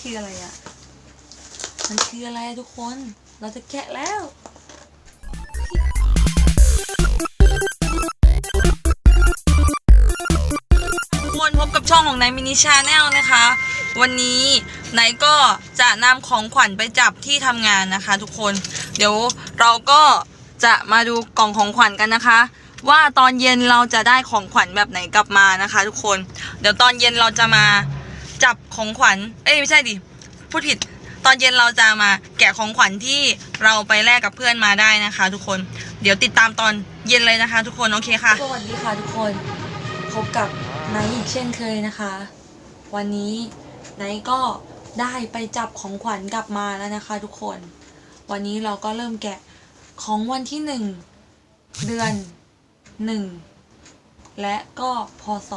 คืออะไรอะมันคืออะไรทุกคน เราจะแกะแล้ว ทุกคนพบกับช่องของนายมินิชาแนลนะคะ วันนี้นายก็จะนำของขวัญไปจับที่ทำงานนะคะทุกคน เดี๋ยวเราก็จะมาดูกล่องของขวัญกันนะคะว่าตอนเย็นเราจะได้ของขวัญแบบไหนกลับมานะคะ ทุกคน เดี๋ยวตอนเย็นเราจะมา จับของขวัญ เอ้ยไม่ใช่ดิ พูดผิด ตอนเย็นเราจะมาแกะของขวัญที่เราไปแลกกับเพื่อนมาได้นะคะ ทุกคน เดี๋ยวติดตามตอนเย็นเลยนะคะ ทุกคน โอเคค่ะ สวัสดีค่ะทุกคน พบกับไนท์อีกเช่นเคยนะคะ วันนี้ไนท์ก็ได้ไปจับของขวัญกลับมาแล้วนะคะ ทุกคน วันนี้เราก็เริ่มแกะของวันที่หนึ่งเดือนหนึ่ง และก็พศ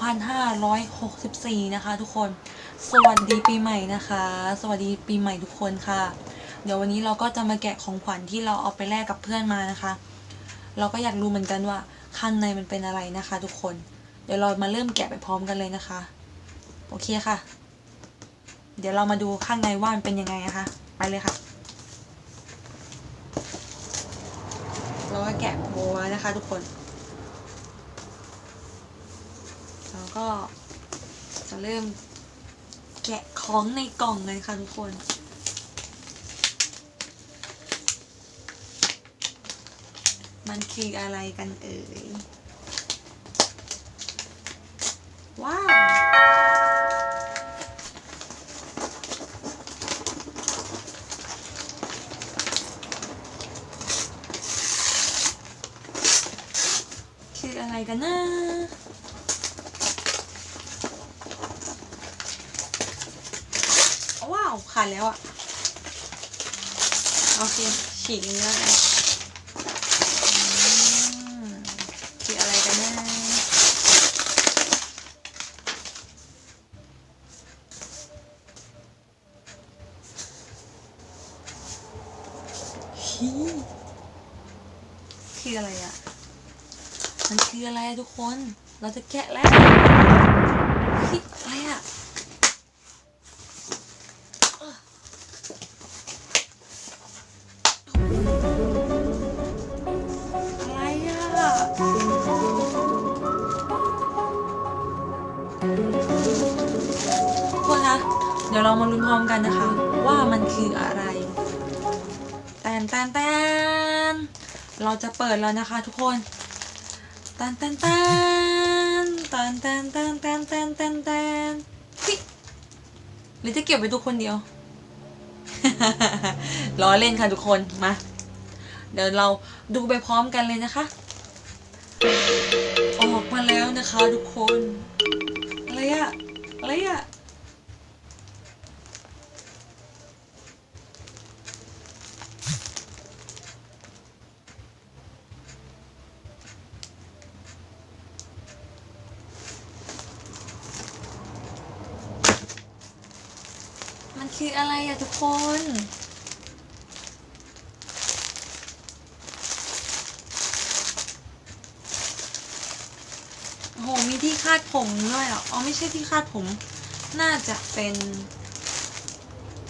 2564 นะคะ ทุกคน สวัสดีปีใหม่นะคะ สวัสดีปีใหม่ทุกคนค่ะ เดี๋ยววันนี้เราก็จะมาแกะของขวัญที่เราเอาไปแลกกับเพื่อนมานะคะ เราก็อยากรู้เหมือนกันว่าข้างในมันเป็นอะไรนะคะ ทุกคน เดี๋ยวเรามาเริ่มแกะไปพร้อมกันเลยนะคะ โอเคค่ะ เดี๋ยวเรามาดูข้างในว่ามันเป็นยังไงนะคะ ไปเลยค่ะเราก็แกะโบว้นะคะ ทุกคน แล้ว ก็จะเริ่มแกะของในกล่องเลยค่ะทุกคน มันคืออะไรกันเอ่ย ว้าวคืออะไรกันนะ ว้าวขาดแล้วอะโอเคฉีกเนื้อกันอืมคืออะไรกันนะฮีคืออะไรอะมันคืออะไรอะทุกคน เราจะแกะแล้วฮีอะไรอะ เดี๋ยวเรามาลุ้นพร้อมกันนะคะ ว่ามันคืออะไรแตนแตนแตนเราจะเปิดแล้วนะคะทุกคนแตนแตนแตนแตนแตนแตนแตนแตนแตนแตนหรือจะเก็บไว้ทุกคนเดียวล้อเล่นค่ะทุกคนมา เดี๋ยวเราดูไปพร้อมกันเลยนะคะ ออกมาแล้วนะคะทุกคนอะไรอะอะไรอะ มันคืออะไรอะทุกคน โห มีที่คาดผมด้วยอะ อ๋อ ไม่ใช่ที่คาดผม น่าจะเป็น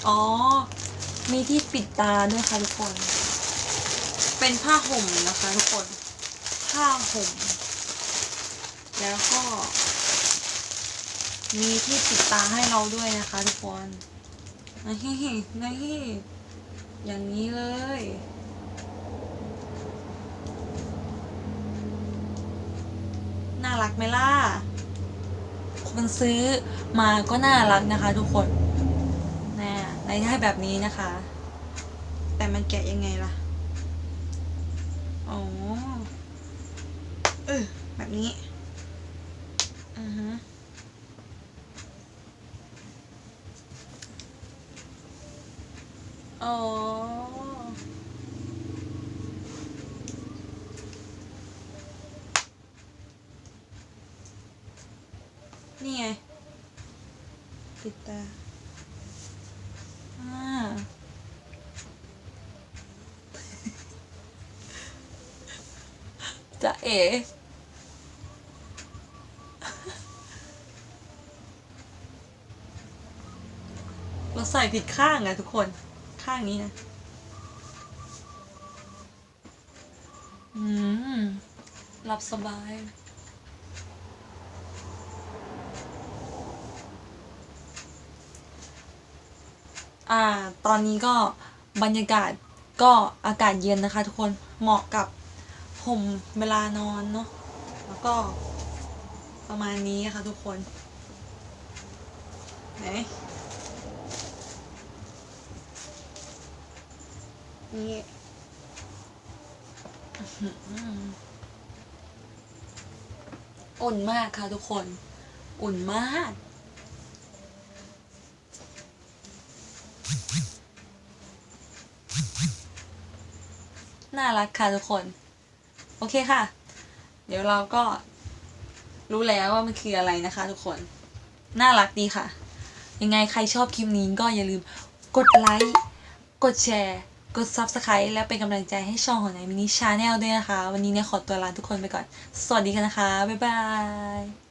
อ๋อ มีที่ปิดตาด้วยค่ะทุกคน เป็นผ้าห่มนะคะทุกคน ผ้าห่ม แล้วก็มีที่ปิดตาให้เราด้วยนะคะทุกคน นี่นี่อย่างนี้เลย น่ารักไหมล่ะ คนซื้อมาก็น่ารักนะคะทุกคนน่ในให้แบบนี้นะคะ แต่มันแกะยังไงล่ะ อ๋อ เออแบบนี้ อือฮะ อ๋อ นี่ไงปิดตาอ่าจะเอ๋เราใส่ผิดข้างอะทุกคน ข้างนี้นะ อืม หลับสบาย อ่า ตอนนี้ก็บรรยากาศก็อากาศเย็นนะคะทุกคน เหมาะกับห่มเวลานอนเนาะ แล้วก็ประมาณนี้ค่ะทุกคน ไหน นี้ อุ่นมากค่ะทุกคน อุ่นมาก น่ารักค่ะทุกคน โอเคค่ะ เดี๋ยวเราก็รู้แล้วว่ามันคืออะไรนะคะทุกคน น่ารักดีค่ะ ยังไงใครชอบคลิปนี้ก็อย่าลืมกดไลค์ กดแชร์ กด Subscribe แล้วเป็นกำลังใจให้ช่องของนายมินิชาแนลด้วยนะคะ วันนี้เนี่ยขอตัวลาทุกคนไปก่อน สวัสดีกันนะคะ บ๊ายบาย